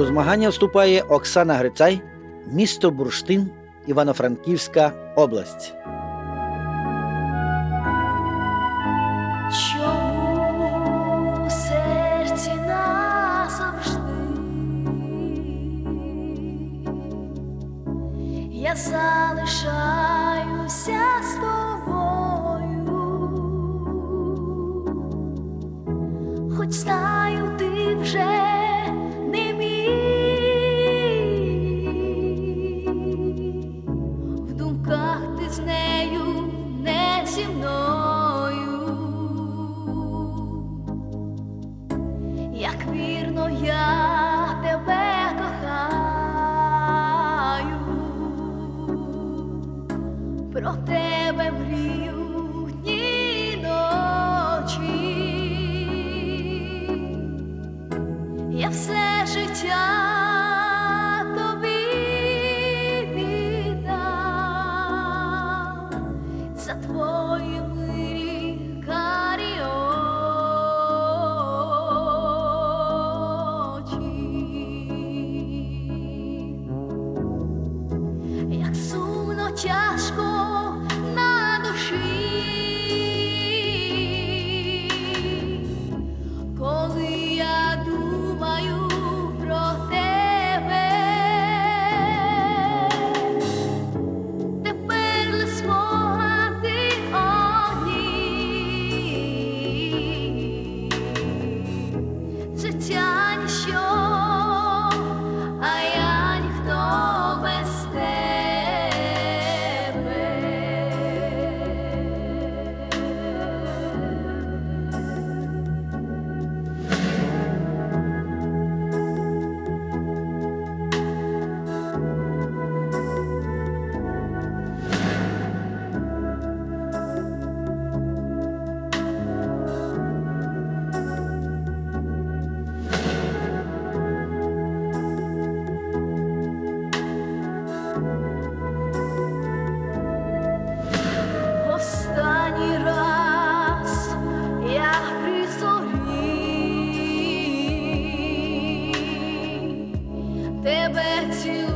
У змагання вступає Оксана Грицай, місто Бурштин, Івано-Франківська область. Я залишаюся з тобою, хоч знаю, ти вже зі мною, як вірно я тебе кохаю, про тебе мрію дні ночі. Я все життя let you.